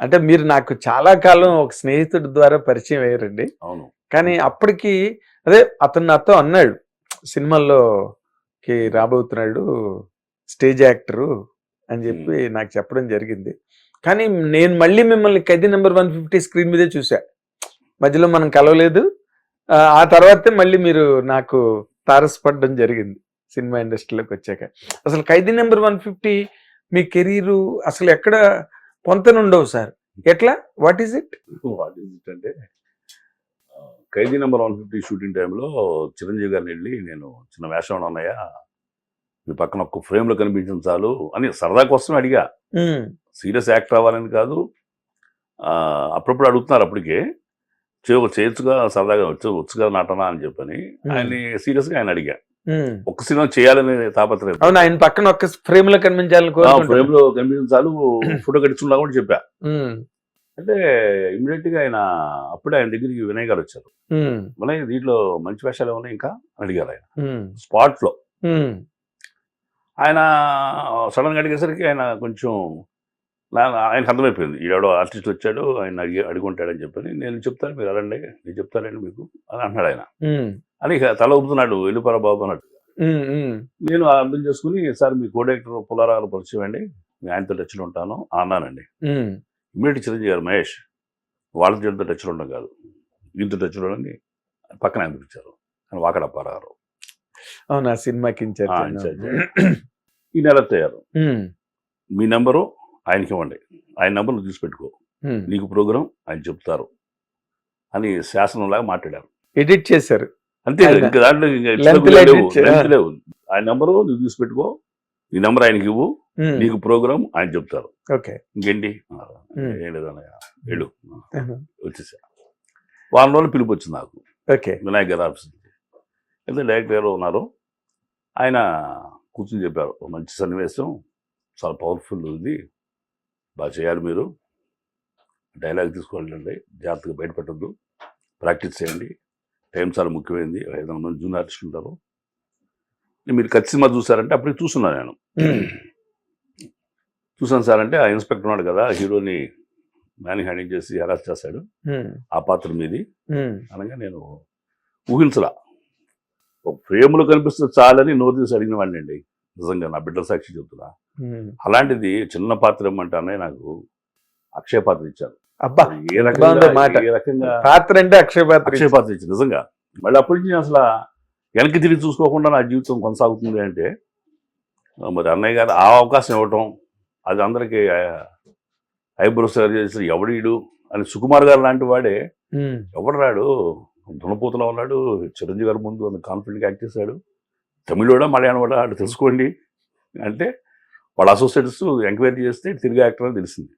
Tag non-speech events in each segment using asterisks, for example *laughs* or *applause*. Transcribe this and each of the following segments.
అంటే మీరు నాకు చాలా కాలం ఒక స్నేహితుడి ద్వారా పరిచయం అయ్యారండి. అవును. కానీ అప్పటికి అదే అతను నాతో అన్నాడు సినిమాల్లోకి రాబోతున్నాడు స్టేజ్ యాక్టరు అని చెప్పి నాకు చెప్పడం జరిగింది. కానీ నేను మళ్ళీ మిమ్మల్ని Khaidi number one fifty screen మీదే చూసా మధ్యలో మనం కలవలేదు. ఆ, ఆ తర్వాతే మళ్ళీ మీరు నాకు తారసపడడం జరిగింది సినిమా ఇండస్ట్రీలోకి వచ్చాక. అసలు ఖైదీ నెంబర్ వన్ ఫిఫ్టీ మీ కెరీరు అసలు ఎక్కడ పొంతనుండవు సార్. ఎట్లా? What is it what is it అంటే Khaidi number one fifty shooting టైంలో చిరంజీవి గారిని వెళ్ళి నేను చిన్న వేషం ఉన్నాయా? మీ పక్కన ఒక్క ఫ్రేమ్లో కనిపించిన చాలు అని సరదా కోసం అడిగా. సీరియస్ యాక్టర్ అవ్వాలని కాదు. అప్పుడప్పుడు అడుగుతున్నారు అప్పటికే. చే చేయొచ్చుగా సరదాగా వచ్చు వచ్చుగా నటన అని చెప్పని. ఆయన్ని సీరియస్గా ఆయన అడిగా. ఒక్క సినిమా చేయాలని తాపత్రయం. అవును ఆయన పక్కన ఒక్క ఫ్రేమ్లో కనిపించాలని. ఫ్రేమ్లో కనిపించిన చాలు ఫోటో కట్టించుకున్నా కూడా చెప్పా. అంటే ఇమీడియట్గా ఆయన అప్పుడే ఆయన దగ్గరికి వినయ్ గారు వచ్చారు. వినయ్ దీంట్లో మంచి వేషాలు ఏమైనా ఇంకా అడిగారు ఆయన. స్పాట్లో ఆయన సడన్గా అడిగేసరికి ఆయన కొంచెం నా- ఆయనకు అర్థమైపోయింది. ఈడో ఆర్టిస్ట్ వచ్చాడు ఆయన అడిగి అడుగుంటాడని చెప్పని నేను చెప్తాను మీరు అలండి నేను చెప్తానండి మీకు అని అంటున్నాడు ఆయన. అని తల ఊపుతున్నాడు వెళ్ళిపోరా బాబు అన్నట్టు నేను అర్థం చేసుకుని సార్ మీ కో డైరెక్టర్ పులారాలు పరిచయం అండి మీ ఆయనతో టచ్లో ఉంటాను అన్నానండి. ఉమ్, ఇమ్మీడియట్ చిరంజీవి గారు మహేష్ వాళ్ళ చేతితో టచ్లో ఉండడం కాదు. వీళ్ళతో టచ్లో ఉండి పక్కన ఆయన పిలిచారు. అని వాకడప్పారారు అవును ఆ సినిమాకి ఇన్ఛార్జ్. ఈ నెల ఉమ్, మీ నెంబరు? ఆయనకి ఇవ్వండి ఆయన నెంబర్ నువ్వు తీసి పెట్టుకో. నీకు ప్రోగ్రాం ఆయన చెప్తారు అని శాసనంలాగా మాట్లాడారు. ఎడిట్ చేశారు. అంతే ఇంకా దాంట్లో లేవు, ఆయన నెంబరు నువ్వు తీసి పెట్టుకో నీ నెంబర్ ఆయనకి ఇవ్వు నీకు ప్రోగ్రాం ఆయన చెప్తారు. ఓకే. ఇంకేంటి? ఆ, ఉమ్. ఏం లేదన్నయ్య వెళ్ళు. ఉహు, వచ్చేసా. వారం రోజులు పిలుపు వచ్చింది నాకు. ఓకే. వినాయక్ గారి ఆఫీస్ అయితే డైరెక్టర్ గారు ఉన్నారు. ఆయన కూర్చొని చెప్పారు "ఓ మంచి సన్నివేశం చాలా పవర్ఫుల్ ఇది బాగా చేయాలి మీరు. డైలాగ్ తీసుకోవాలండి జాగ్రత్తగా బయటపెట్టద్దు. ప్రాక్టీస్ చేయండి. టైం చాలా ముఖ్యమైనది ఐదు మంది జూనియర్ ఆర్టిస్టులు ఉంటారు. మీరు ఖచ్చితంగా సినిమా చూసారంటే అప్పటికి చూస్తున్నాను నేను. చూసాను సార్ అంటే ఆ ఇన్స్పెక్టర్ ఉన్నాడు కదా హీరోని మ్యాన్ హ్యాండింగ్ చేసి హెరాస్ చేశాడు. ఉమ్, ఆ పాత్ర మీది. అనగా నేను ఊహించలా. ఒక ఫ్రేమ్లో కనిపిస్తుంది చాలని నోరు తీసి అడిగిన వాడిని అండి. నిజంగా నా బిడ్డల సాక్షి చెప్తున్నా ఉమ్. అలాంటిది చిన్న పాత్ర ఇమ్మంటానే నాకు అక్షయ పాత్ర ఇచ్చారు. ఏ. రకంగా ఏ రకంగా పాత్ర అంటే అక్షయ పాత్ర అక్షయ పాత్ర ఇచ్చింది నిజంగా మళ్ళీ అప్పటి నుంచి అసలు వెనక్కి తిరిగి చూసుకోకుండా నా జీవితం కొనసాగుతుంది అంటే మరి అన్నయ్య గారు ఆ అవకాశం ఇవ్వటం అది అందరికీ ఐబ్రోస్ చేసి ఎవడీడు అని సుకుమార్ గారు లాంటి వాడే ఎవడు రాడు? దునపోతలో ఉన్నాడు చిరంజీవి గారి ముందు కాన్ఫిడెంట్గా యాక్ట్ చేశాడు. తమిళోడా మలయాళం వాడా ఆడు తెలుసుకోండి అంటే వాళ్ళ అసోసియేట్స్ ఎంక్వైరీ చేస్తే తిరిగి యాక్టర్ అని తెలిసింది.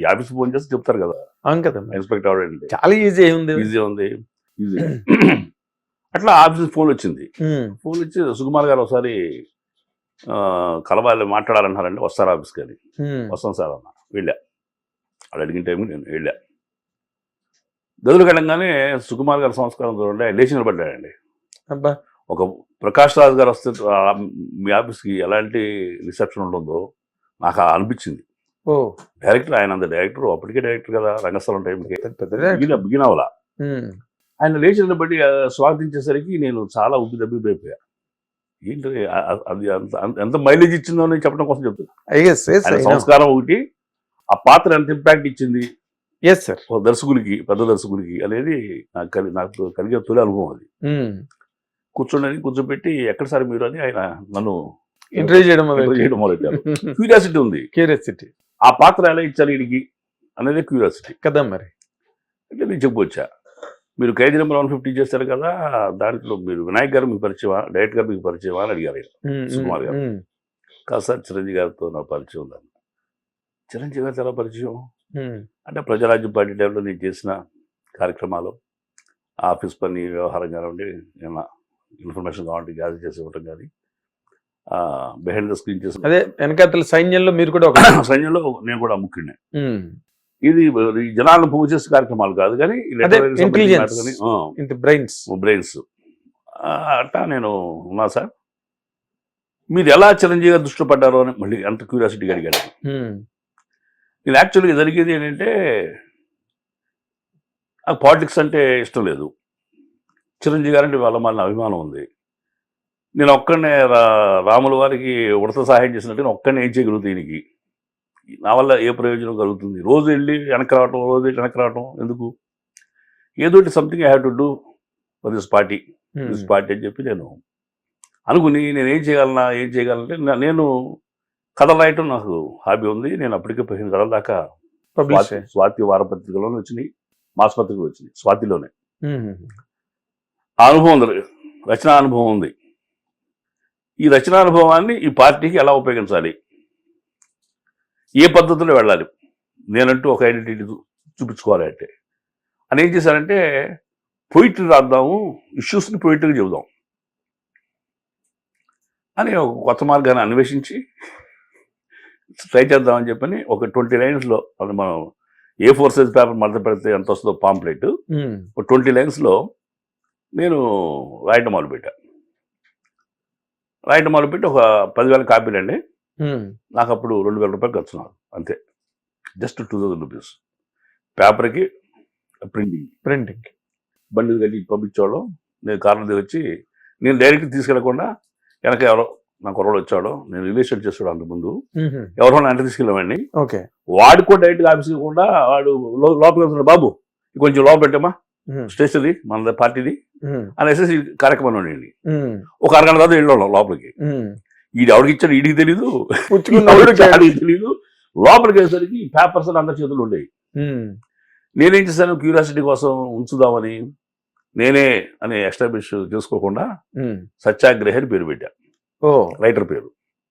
ఈ ఆఫీస్ ఫోన్ చేస్తే చెప్తారు కదా. అవును కదా. ఇన్స్పెక్టర్ అవడండి చాలా ఈజీ ఉంది. ఈజీ ఉంది. ఈజీ. అట్లా ఆఫీస్ ఫోన్ వచ్చింది. ఫోన్ వచ్చి సుకుమార్ గారు ఒకసారి కలవాలి మాట్లాడాలన్నారండి వస్తారు ఆఫీస్కి అని. ఉమ్, వస్తాం సార్ అన్న. వెళ్ళా. వాళ్ళు అడిగిన టైంకి నేను వెళ్ళా. గదులకు వెళ్ళంగానే సుకుమార్ గారి సంస్కారం చూడండి లేచి నిలబడ్డాడండి. అబ్బా. ఒక ప్రకాష్ రాజ్ గారు వస్తే మీ ఆఫీస్కి ఎలాంటి రిసెప్షన్ ఉంటుందో నాకు అనిపించింది. ఓ. డైరెక్టర్ ఆయన అంత డైరెక్టర్ అప్పటికే డైరెక్టర్ కదా రంగస్థలం టైంకి పెద్ద పెద్దదే. బిగిన బిగిన అవలా. ఉమ్, ఆయన లేచి నిలబడి ఆ, స్వాగతించేసరికి నేను చాలా ఉబ్బి దబ్బిపోయా ఏంటి అది అంత ఎంత మైలేజ్ ఇచ్చిందో అని చెప్పడం కోసం చెప్తున్నా. సంస్కారం ఒకటి ఆ పాత్ర ఎంత ఇంపాక్ట్ ఇచ్చింది? Sir. ఒక దర్శకుడికి పెద్ద దర్శకుడికి అనేది నాకు నాకు కలిగే తొలి అనుభవం అది. కూర్చోండి కూర్చోబెట్టి ఎక్కడ సార్ మీరు అని ఆయన నన్ను ఇంటర్వ్యూ చేయడం చేయడం మొదలెట్టారు. *laughs* క్యూరియాసిటీ ఉంది. క్యూరియాసిటీ ఆ పాత్ర ఎలా ఇచ్చారు వీడికి అనేది క్యూరియాసిటీ కదా మరి. అంటే నేను చెప్పొచ్చా. మీరు ఖైదీ నెంబర్ వన్ ఫిఫ్టీ చేస్తారు కదా దాంట్లో మీరు వినాయక్ గారు మీకు పరిచయమా డైరెక్ట్ గారు మీకు పరిచయమా అని అడిగారు సుకుమార్ గారు. కాదు సార్ చిరంజీవి గారితో నా పరిచయం ఉందని చిరంజీవి గారితో ఎలా పరిచయం? అంటే ప్రజారాజ్యం పార్టీ టైంలో నేను చేసిన కార్యక్రమాలు ఆఫీస్ పని వ్యవహారం కానివ్వండి ఏమైనా ఇన్ఫర్మేషన్ కావాలంటే గ్యాదర్ చేసి ఇవ్వటం కానీ బిహైండ్ ద స్క్రీన్ చేసిన అదే వెనకాతల సైన్యంలో మీరు కూడా ఒక *coughs* సైన్యంలో నేను కూడా ముఖ్యుడిని. ఇది జనాలను పోగు చేసే కార్యక్రమాలు కాదు కానీ బ్రెయిన్స్ బ్రెయిన్స్ అట్టా నేను ఉన్నా సార్. మీరు ఎలా చిరంజీవి గారు దృష్టిలో పడ్డారో అని మళ్ళీ అంత క్యూరియాసిటీగా అడిగాడు. నేను యాక్చువల్గా జరిగేది ఏంటంటే నాకు పాలిటిక్స్ అంటే ఇష్టం లేదు. చిరంజీవి గారంటే వాళ్ళ మన అభిమానం ఉంది. నేను ఒక్కడనే రా రాముల వారికి ఉడత సహాయం చేసినట్టు నేను ఒక్కడనే ఏం చేయగలుగుతాను దీనికి? నా వల్ల ఏ ప్రయోజనం కలుగుతుంది? రోజు వెళ్ళి వెనక్కి రావటం రోజు వెళ్ళి వెనక్కి రావటం ఎందుకు? ఏదో something I have to do for this party this party అని చెప్పి నేను అనుకుని నేను ఏం చేయగలనా ఏం చేయగలనంటే నా- నేను కథలు రాయటం నాకు హాబీ ఉంది. నేను అప్పటికే పదిహేను కథల దాకా స్వాతి వారపత్రికలోనే వచ్చినాయి. మాస్ పత్రికలు వచ్చినాయి. స్వాతిలోనే. ఉమ్, ఆ అనుభవం ఉంది. రచనా అనుభవం ఉంది. ఈ రచనా అనుభవాన్ని ఈ పార్టీకి ఎలా ఉపయోగించాలి? ఏ పద్ధతిలో వెళ్ళాలి? నేనంటూ ఒక ఐడెంటిటీ చూపించుకోవాలి అంటే. అని ఏం చేశారంటే పొయిటరీ రాద్దాము ఇష్యూస్ని పొయిటరీగా చెబుదాం. అని ఒక కొత్త మార్గాన్ని అన్వేషించి ట్రై చేద్దామని చెప్పని ఒక ట్వంటీ లైన్స్లో మనం ఏ ఫోర్ సైజ్ పేపర్ మడత పెడితే ఎంత వస్తుందో పాంప్లెట్. ఒక ట్వంటీ లైన్స్లో నేను రాయటం మొదలుపెట్టా. రాయటం మొదలుపెట్టి ఒక పదివేల కాపీలు అండి. నాకు అప్పుడు రెండు వేల రూపాయలు ఖర్చు నాకు అంతే. Just two thousand rupees. పేపర్కి ప్రింటింగ్ ప్రింటింగ్ బండి కట్టి పంపించేవాడు నేను కారణం వచ్చి నేను డైరెక్ట్ తీసుకెళ్ళకుండా వెనక ఎవరో నా కుర్రోడు వచ్చాడో. నేను రిలేషన్ చేస్తాడు అంతకుముందు. ఎవరో అంటే తీసుకెళ్ళామండి. ఓకే. వాడు కూడా డైరెక్ట్గా ఆఫీస్కి కూడా వాడు లో- లోపలికి వెళ్తున్నాడు బాబు. కొంచెం లోపల పెట్టమ్మా. ఉమ్, స్టేషన్ది మన పార్టీది. ఉమ్, అనేసి ఈ కార్యక్రమం ఉండండి ఒక అరగంట తర్వాత వెళ్ళాం లోపలికి. ఈడు ఎవరికి ఇచ్చాడు ఈడికి తెలీదు. తెలీదు. లోపలికి వెళ్ళేసరికి పేపర్స్ అందరి చేతులు ఉండేవి. నేనేం చేశాను? క్యూరియాసిటీ కోసం ఉంచుదామని నేనే అని ఎస్టాబ్లిష్ చేసుకోకుండా. సత్యాగ్రహి అని పేరు పెట్టా. ఓ. రైటర్ పేరు.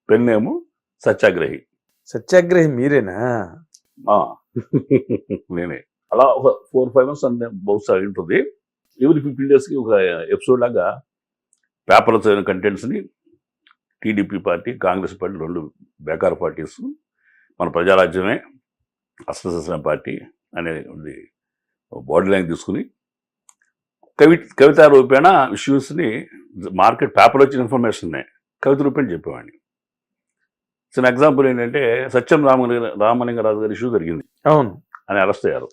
Pen name Satyagrahi. సత్యాగ్రహి మీరేనా? నేనే. అలా ఒక ఫోర్ ఫైవ్ మంత్స్ అంటే బహుశా ఉంటుంది. ఎవరి ఫిఫ్టీన్ డేస్కి ఒక ఎపిసోడ్ లాగా పేపర్లో చదివిన కంటెంట్స్ని టీడీపీ పార్టీ కాంగ్రెస్ పార్టీ రెండు బేకార్ పార్టీస్ మన ప్రజారాజ్యమే అస్త్రశస్త్రం పార్టీ అనేది బాడీ లైన్ తీసుకుని కవి కవిత రూపేణ ఇష్యూస్ని మార్కెట్ పేపర్లో వచ్చిన ఇన్ఫర్మేషన్నే కవిత రూపేణ చెప్పేవాడిని. చిన్న ఎగ్జాంపుల్ ఏంటంటే సత్యం రామలింగ రామలింగరాజు గారి ఇష్యూ జరిగింది. అవును. అని అరెస్ట్ అయ్యారు.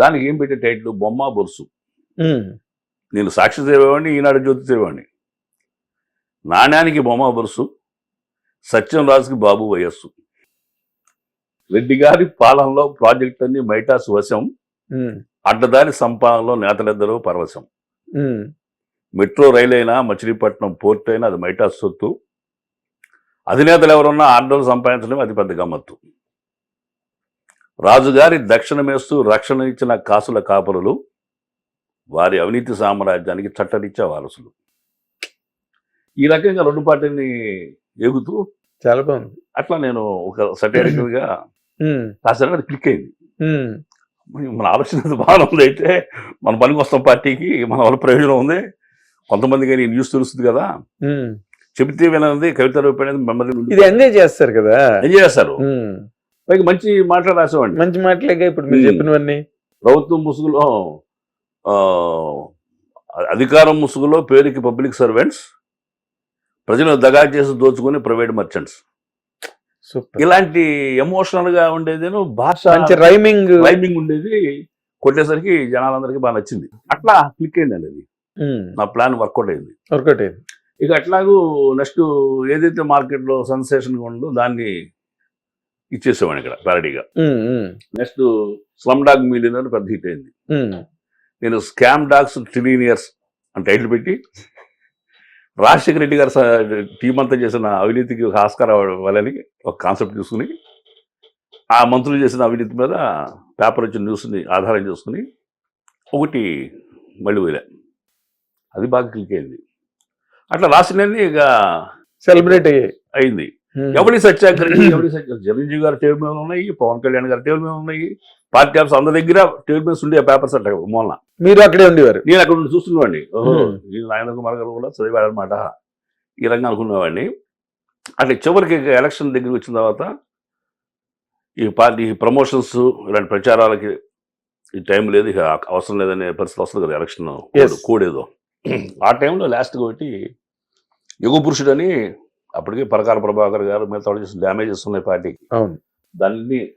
దానికి ఏం పెట్టే టైటిల్? బొమ్మ బొరుసు. నేను సాక్షి చదివేవాడిని ఈనాడు జ్యోతి చదివేవాడిని నాణ్యానికి బొమ్మ బొరుసు సత్యం రాజుకి బాబు వయస్సు. రెడ్డి గారి పాలనలో ప్రాజెక్ట్ అన్ని మైటాస్ వశం. అడ్డదారి సంపాదనలో నేతలిద్దరూ పరవశం. మెట్రో రైలు అయినా మచిలీపట్నం పోర్ట్ అయినా అది మైటాస్ సొత్తు. అధినేతలు ఎవరున్నా ఆర్డర్లు సంపాదించడం అది పెద్ద గమ్మత్తు. రాజుగారి దక్షిణమేస్తూ రక్షణ ఇచ్చిన కాసుల కాపరులు వారి అవినీతి సామ్రాజ్యానికి చట్టరీత్యా వారసులు. ఈ రకంగా రెండు పార్టీని ఎగుతూ చాలా బాగుంది. అట్లా నేను ఒక satirical గా అది క్లిక్ అయింది. మన ఆలోచన బాగానే ఉంది అయితే మన పనికి వస్తాం పార్టీకి మన వల్ల ప్రయోజనం ఉంది. కొంతమందికి ఈ న్యూస్ తెలుస్తుంది కదా. చెబితే వినది కవిత రూపేణ మెమరీ ఇది ఎంజాయ్ చేస్తారు కదా. ఎంజాయ్ చేస్తారు. పైకి మంచి మాటలు రాసేవాడిని. మంచి మాటలేగా ఇప్పుడు మీరు. చెప్పినవన్నీ? ప్రభుత్వం ముసుగులో అధికారం ముసుగులో పేరుకి పబ్లిక్ సర్వెంట్స్ ప్రజలను దగా చేసి దోచుకుని ప్రైవేట్ మర్చెంట్స్. ఇలాంటి ఎమోషనల్గా ఉండేదేను భాష రైమింగ్. రైమింగ్ ఉండేది కొట్టేసరికి జనాలందరికీ బాగా నచ్చింది. అట్లా క్లిక్ అయిందండి అది నా ప్లాన్ వర్కౌట్ అయింది. వర్కౌట్ అయింది. ఇక అట్లాగూ నెక్స్ట్ ఏదైతే మార్కెట్లో సెన్సేషన్ ఉందో దాన్ని ఇచ్చేసేవాడిని ఇక్కడ ప్యారడీగా నెక్స్ట్ స్లమ్ డాగ్ మిలియనర్ పెద్ద హిట్ అయింది. నేను స్కామ్ డాగ్స్ ట్రిలీనియర్స్ అని టైటిల్ పెట్టి రాజశేఖర రెడ్డి గారు టీం అంతా చేసిన అవినీతికి ఒక ఆస్కార్ ఇవ్వాలని ఒక కాన్సెప్ట్ తీసుకుని ఆ మంత్రులు చేసిన అవినీతి మీద పేపర్ వచ్చిన న్యూస్ని ఆధారం చేసుకుని ఒకటి మళ్ళీ వదిలే అది బాగా క్లిక్ అయింది. అట్లా రాసినన్ని ఇక సెలబ్రేట్ అయ్యాయి. అయింది. ఎవరి సత్యాగ్రహి *clears throat* ఎవరి సత్యాగ్రహి చిరంజీవి గారి టేబుల్ మీద ఉన్నాయి పవన్ కళ్యాణ్ గారి టేబుల్ మీద ఉన్నాయి. పార్టీ ఆఫీస్ అందరి దగ్గర టేబుల్ మీద ఉండే పేపర్స్ అంట మూలన. మీరు అక్కడే ఉండేవారు? నేను అక్కడ నుండి చూస్తున్నవాడిని ఓహో Hmm. నాయన కుమార్ గారు కూడా చదివాడు అనమాట ఈ రంగా అనుకునేవాడిని అట్లా చివరికి ఎలక్షన్ దగ్గరికి వచ్చిన తర్వాత ఈ పార్టీ ప్రమోషన్స్ ఇలాంటి ప్రచారాలకి ఈ టైం లేదు ఇక అవసరం లేదనే పరిస్థితి వస్తుంది కదా ఎలక్షన్. కూడేదో. ఆ టైంలో లాస్ట్కి ఒకటి యుగ పురుషుడని అప్పటికే పరకాల ప్రభాకర్ గారు మిగతా చేసిన డ్యామేజెస్ ఉన్నాయి పార్టీకి. అవును. దాన్ని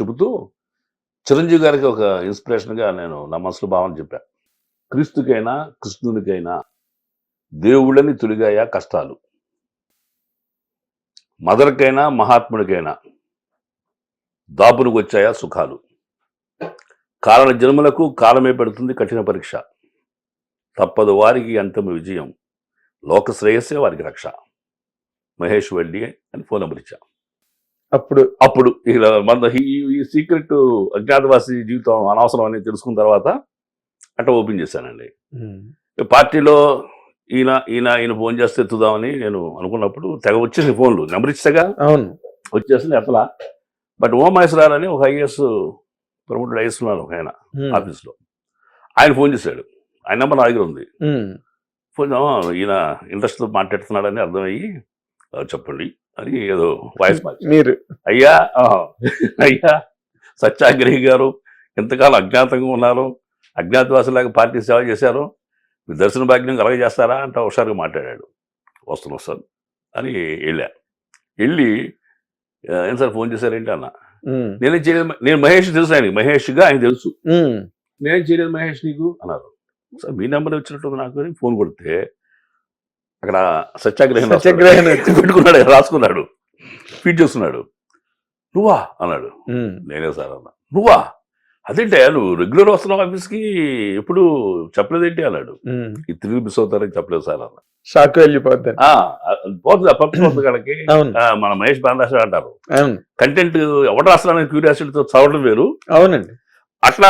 చెబుతూ చిరంజీవి గారికి ఒక ఇన్స్పిరేషన్గా నేను నా మనసులో భావన చెప్పా. క్రీస్తుకైనా కృష్ణునికైనా దేవుళ్ళని తొలిగాయా కష్టాలు. మదర్కైనా మహాత్ముడికైనా దాపునికి వచ్చాయా సుఖాలు. కారణ జన్మలకు కాలమే పెడుతుంది కఠిన పరీక్ష. తప్పదు వారికి అంతిమ విజయం. లోక శ్రేయస్సే వారికి రక్ష. మహేష్ వెళ్ళి అని ఫోన్ నెంబర్ ఇచ్చా. అప్పుడు? అప్పుడు ఇలా మన ఈ సీక్రెట్ అజ్ఞాతవాసి జీవితం అనవసరం అని తెలుసుకున్న తర్వాత అట్ట ఓపెన్ చేశానండి. పార్టీలో ఈయన ఈయన ఈయన ఫోన్ చేస్తే ఎత్తుదామని నేను అనుకున్నప్పుడు తెగ వచ్చేసి ఫోన్లు. నెంబర్ ఇచ్చాగా అవును. వచ్చేసింది ఎత్తలా. బట్ ఓం మహేశ్వరారు అని ఒక ఐఏఎస్ ప్రమోటెడ్ ఐఎస్ ఉన్నారు ఒక ఆయన ఆఫీస్లో. ఆయన ఫోన్ చేశాడు. ఆయన నెంబర్ నా దగ్గర ఉంది. ఫోన్ ఈయన ఇంట్రెస్ట్తో మాట్లాడుతున్నాడని అర్థమయ్యి "ఆ, చెప్పండి అని ఏదో వాయిస్ మీరు. అయ్యా అయ్యా సత్యాగ్రహి గారు ఎంతకాలం అజ్ఞాతంగా ఉన్నారు అజ్ఞాతవాసులాగా పార్టీ సేవ చేశారు మీ దర్శన భాగ్యం కలగ చేస్తారా అంటే ఒకసారిగా మాట్లాడాడు. వస్తాను వస్తాను అని వెళ్ళా. వెళ్ళి "ఆ, ఏం సార్ ఫోన్ చేశారేంటి అన్న? నేనేం చేయలేదు నేను మహేష్ తెలుసు ఆయన మహేష్గా ఆయన తెలుసు. నేనేం చేయలేదు మహేష్ నీకు? అన్నారు. సార్ మీ నెంబర్ వచ్చినట్టుంది నాకు ఫోన్ కొడితే అక్కడ సత్యాగ్రహం. సత్యాగ్రహం. *laughs* పెట్టుకున్నాడు రాసుకున్నాడు. ఫీడ్ చేస్తున్నాడు. నువ్వా? అన్నాడు. నేనే సార్ అన్న. నువ్వా? అదేంటే నువ్వు రెగ్యులర్ వస్తున్నావు ఆఫీస్కి ఎప్పుడు చెప్పలేదేంటి అన్నాడు. ఈ తిరిగి మిస్ అవుతారని చెప్పలేదు సార్ అన్న. షాక్ వెళ్ళిపోద్ది. "ఆ, అది పోతుంది మన మహేష్ బాంధాష అంటారు. కంటెంట్ ఎవరు రాస్తున్నాడని క్యూరియాసిటీతో చదవడం వేరు. అవునండి. అట్లా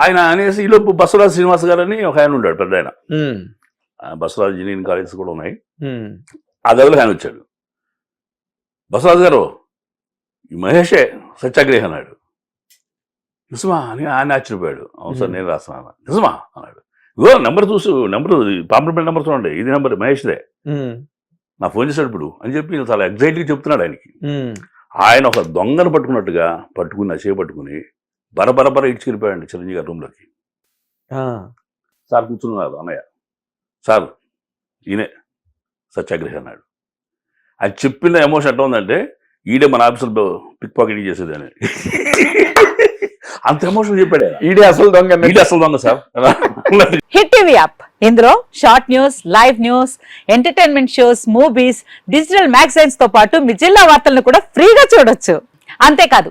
ఆయన అనేసి ఈలోపు బసవరాజు శ్రీనివాస్ గారు అని ఒక ఆయన ఉన్నాడు పెద్ద ఆయన. బసవరాజు ఇంజనీరింగ్ కాలేజెస్ కూడా ఉన్నాయి. ఆ గదిలో ఆయన వచ్చాడు. బసవరాజు గారు ఈ మహేషే సత్యాగ్రహి అన్నాడు. నిజమా? అని ఆయన ఆశ్చర్యపోయాడు. అవును సార్. నేను రాస్తున్నాను నిజమా? అన్నాడు. ఇగో నెంబర్ చూసు నెంబర్ పాంపరపల్లి నెంబర్ చూడండి. ఇది నెంబర్ మహేష్దే. నా ఫోన్ చేశాడు ఇప్పుడు అని చెప్పి చాలా ఎగ్జైట్గా చెప్తున్నాడు ఆయనకి. ఆయన ఒక దొంగను పట్టుకున్నట్టుగా పట్టుకుని చేయి పట్టుకుని బరబర బర ఇడ్చుకెళ్ళిపోయాడు చిరంజీవి గారి రూమ్లోకి. సార్ కూర్చున్నారు అన్నయ్య. సార్ ఈయనే సత్యాగ్రహి అన్నాడు అది చెప్పిన ఎమోషన్ ఎట్లా ఉందంటే ఈడే మన ఆఫీసులో పిక్ పాకెటింగ్ చేసేదని *laughs* అంత ఎమోషన్ చెప్పాడు ఆయన. ఈడే అసలు దొంగ ఈడే అసలు దొంగ సార్. *laughs* Hit TV app. ఇందులో short news live news entertainment shows movies digital మ్యాగజైన్స్తో పాటు మీ జిల్లా వార్తలను కూడా ఫ్రీగా చూడొచ్చు. అంతేకాదు